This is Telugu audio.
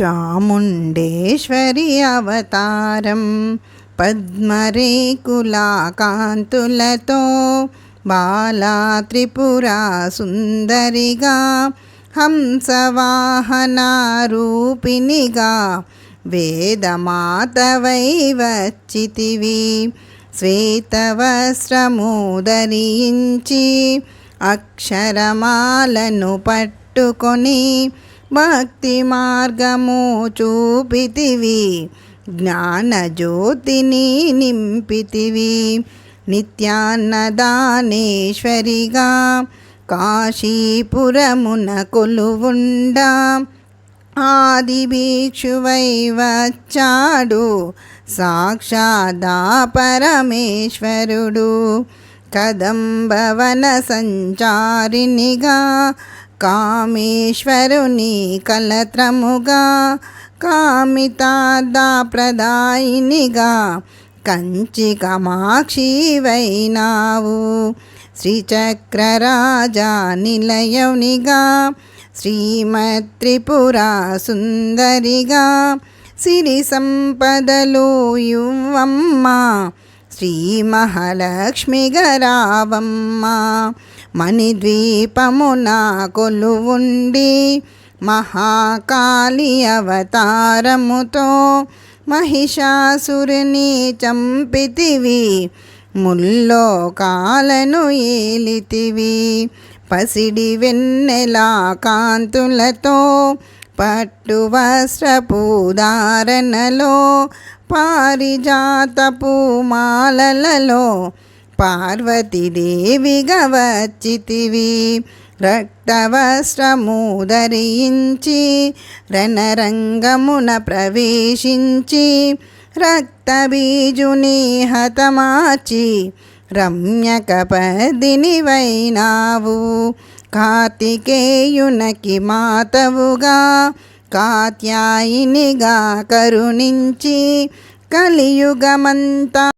చాముండేశ్వరి అవతారం పద్మరేకులాకాంతులతో బాలా త్రిపురా సుందరిగా హంసవాహనారూపిణిగా వేదమాతవై వచ్చితివి. శ్వేతవస్త్రము ధరించి అక్షరమాలను పట్టుకొని భక్తి మార్గము చూపితివి. జ్ఞానజ్యోతిని నింపితివి. నిత్యాన్నదానేశ్వరిగా కాశీపురమున కొలువుండా. ఆది భిక్షువై వచ్చాడు. సాక్షాదా పరమేశ్వరుడు కదంబవన సంచారినిగా కామేశ్వరుని కలత్రముగా కామితాదా ప్రదాయినిగా కంచి కమాక్షివైనావు శ్రీచక్రరాజా నిలయవునిగా శ్రీమత్రిపురా సుందరిగా సిరి సంపదలు యువమ్మ శ్రీ రావమ్మ. మణిద్వీపమున కొలువుండి మహాకాళి అవతారముతో మహిషాసురుని చంపితివి ముల్లో కాలను ఏలితివి. పసిడి వెన్నెలా కాంతులతో పట్టు వస్త్రపు ధారణలో పారిజాతపు మాలలలో పార్వతీదేవిగా వచ్చితివి రక్తవస్త్రముదరించి రణరంగమున ప్రవేశించి రక్తబీజుని హతమాచి రమ్యకపదిని వైనావు కార్తికేయునకి మాతవుగా కాత్యాయినిగా కరుణించి కలియుగమంతా